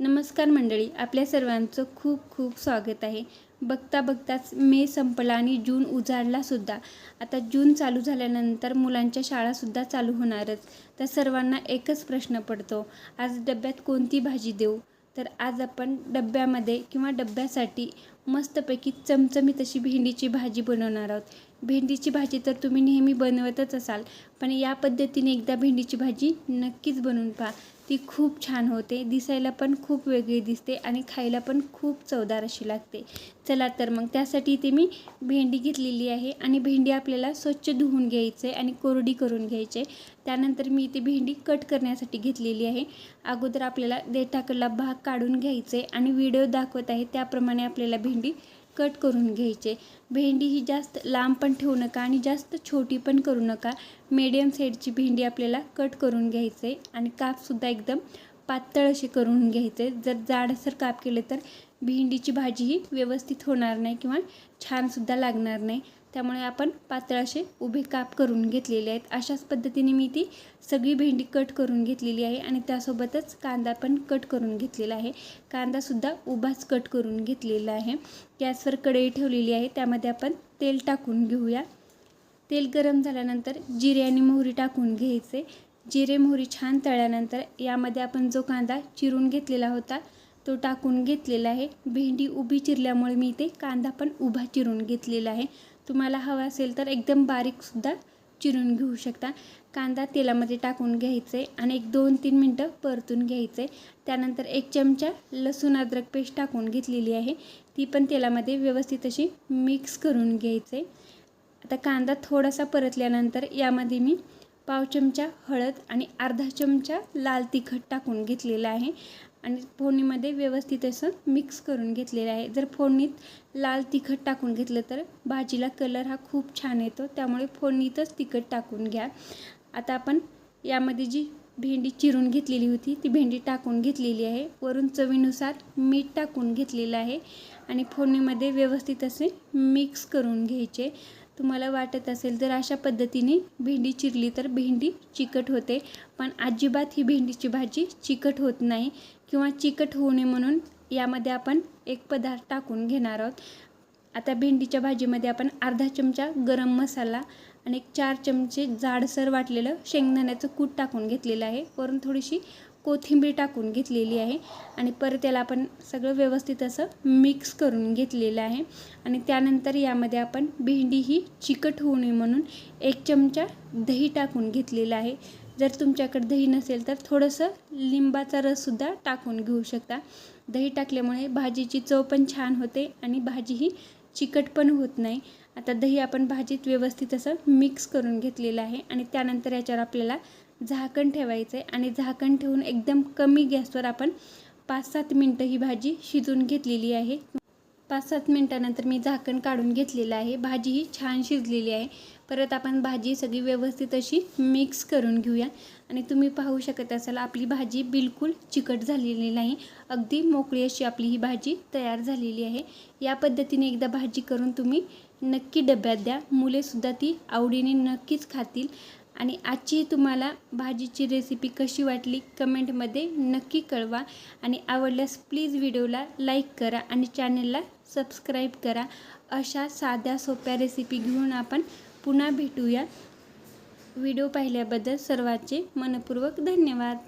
नमस्कार मंडळी आपल्या सर्वांचं खूप खूप स्वागत आहे. बघता बघताच मे संपला आणि जून उजाडलासुद्धा आता जून चालू झाल्यानंतर मुलांच्या शाळासुद्धा चालू होणारच. तर सर्वांना एकच प्रश्न पडतो आज डब्यात कोणती भाजी देऊ? तर आज आपण डब्यामध्ये किंवा डब्यासाठी मस्तपैकी चमचमीत अशी भेंडीची भाजी बनवणार आहोत. भेंडीची भाजी तर तुम्ही नेहमी बनवतच असाल पण या पद्धतीने एकदा भेंडीची भाजी नक्कीच बनवून पहा. ती खूप छान होते. दिसायला पण खूप वेगळी दिसते आणि खायला पण खूप चवदार अशी लागते. चला तर मग त्यासाठी इथे मी भेंडी घेतलेली आहे आणि भेंडी आपल्याला स्वच्छ धुवून घ्यायचे आणि कोरडी करून घ्यायचे त्यानंतर मी इथे भेंडी कट करण्यासाठी घेतलेली आहे. अगोदर आपल्याला देठाकडला भाग काढून घ्यायचे आणि व्हिडिओ दाखवत आहे. त्याप्रमाणे आपल्याला भेंडी कट करून घ्यायचे. भेंडी ही जास्त लांब पण ठेवू नका आणि जास्त छोटी पण करू नका. मीडियम साईडची भेंडी आपल्याला कट करून घ्यायचे आणि कापसुद्धा एकदम पातळ असे करून घ्यायचे. जर जाडसर काप केले तर भेंडीची भाजी ही व्यवस्थित होणार नाही किंवा छानसुद्धा लागणार नाही. त्यामुळे आपण पातळ असे उभे काप करून घेतलेले आहेत. अशाच पद्धतीने मी ती सगळी भेंडी कट करून घेतलेली आहे आणि त्यासोबतच कांदा पण कट करून घेतलेला आहे. कांदासुद्धा उभाच कट करून घेतलेला आहे. गॅसवर कढई ठेवलेली आहे. त्यामध्ये आपण तेल टाकून घेऊया. तेल गरम झाल्यानंतर जिरे आणि मोहरी टाकून घ्यायचे. जिरे मोहरी छान तळल्यानंतर यामध्ये आपण जो कांदा चिरून घेतलेला होता तो टाकून घेतलेला आहे. भेंडी उभी चिरल्यामुळे मी इथे कांदा पण उभा चिरून घेतलेला आहे. तुम्हाला हवा असेल तर एकदम बारीकसुद्धा चिरून घेऊ शकता. कांदा तेलामध्ये टाकून घ्यायचे आणि एक दोन तीन मिनटं परतून घ्यायचे. त्यानंतर एक चमचा लसूण अद्रक पेस्ट टाकून घेतलेली आहे. ती पण तेलामध्ये व्यवस्थित अशी मिक्स करून घ्यायचे. आता कांदा थोडासा परतल्यानंतर यामध्ये मी पाव चमचा हळद आणि अर्धा चमचा लाल तिखट टाकून घेतलेला आहे. आणि फोडणीमध्ये व्यवस्थित असं मिक्स करून घेतलेलं आहे. जर फोडणीत लाल तिखट टाकून घेतलं तर भाजीला कलर हा खूप छान येतो. त्यामुळे फोडणीतच तिखट टाकून घ्या. आता आपण यामध्ये जी भेंडी चिरून घेतलेली होती ती भेंडी टाकून घेतलेली आहे. वरून चवीनुसार मीठ टाकून घेतलेलं आहे. आणि फोडणीमध्ये व्यवस्थित असे मिक्स करून घ्यायचे. तुम्हाला वाटत असेल तर अशा पद्धतीने भेंडी चिरली तर भेंडी चिकट होते. पण अजिबात ही भेंडीची भाजी चिकट होत नाही किंवा चिकट होऊ नये म्हणून यामध्ये आपण एक पदार्थ टाकून घेणार आहोत. आता भेंडीच्या भाजीमध्ये आपण अर्धा चमचा गरम मसाला आणि एक चार चमचे जाडसर वाटलेलं शेंगदाण्याचं कूट टाकून घेतलेलं आहे. वरून थोडीशी कोथिंबीर टाकून घेतलेली आहे आणि परत त्याला आपण सगळं व्यवस्थित असं मिक्स करून घेतलेलं आहे. आणि त्यानंतर यामध्ये आपण भेंडी ही चिकट होऊ नये म्हणून एक चमचा दही टाकून घेतलेला आहे. जर तुमच्याकडे दही नसेल तर थोडंसं लिंबाचा रससुद्धा टाकून घेऊ शकता. दही टाकल्यामुळे भाजीची चव पण छान होते आणि भाजी ही चिकट पण होत नाही. आता दही आपण भाजीत व्यवस्थित असं मिक्स करून घेतलेलं आहे आणि त्यानंतर याच्यावर आपल्याला झाकण ठेवायचं आहे आणि झाकण ठेवून एकदम कमी गॅसवर आपण पाच सात मिनटं ही भाजी शिजून घेतलेली आहे. पाच सात मिनटानंतर मी झाकण काढून घेतलेलं आहे. भाजी ही छान शिजलेली आहे. परत आपण भाजी सगळी व्यवस्थित अशी मिक्स करून घेऊया. आणि तुम्ही पाहू शकत असाल आपली भाजी बिलकुल चिकट झालेली नाही. अगदी मोकळी अशी आपली ही भाजी तयार झालेली आहे. या पद्धतीने एकदा भाजी करून तुम्ही नक्की डब्यात द्या. मुलेसुद्धा ती आवडीने नक्कीच खातील. आणि आजची तुम्हाला भाजीची रेसिपी कशी वाटली कमेंटमध्ये नक्की कळवा. आणि आवडल्यास प्लीज व्हिडिओला लाईक करा आणि चॅनलला सबस्क्राईब करा. अशा साध्या सोप्या रेसिपी घेऊन आपण पुन्हा भेटूया. व्हिडिओ पाहिल्याबद्दल सर्वांचे मनपूर्वक धन्यवाद.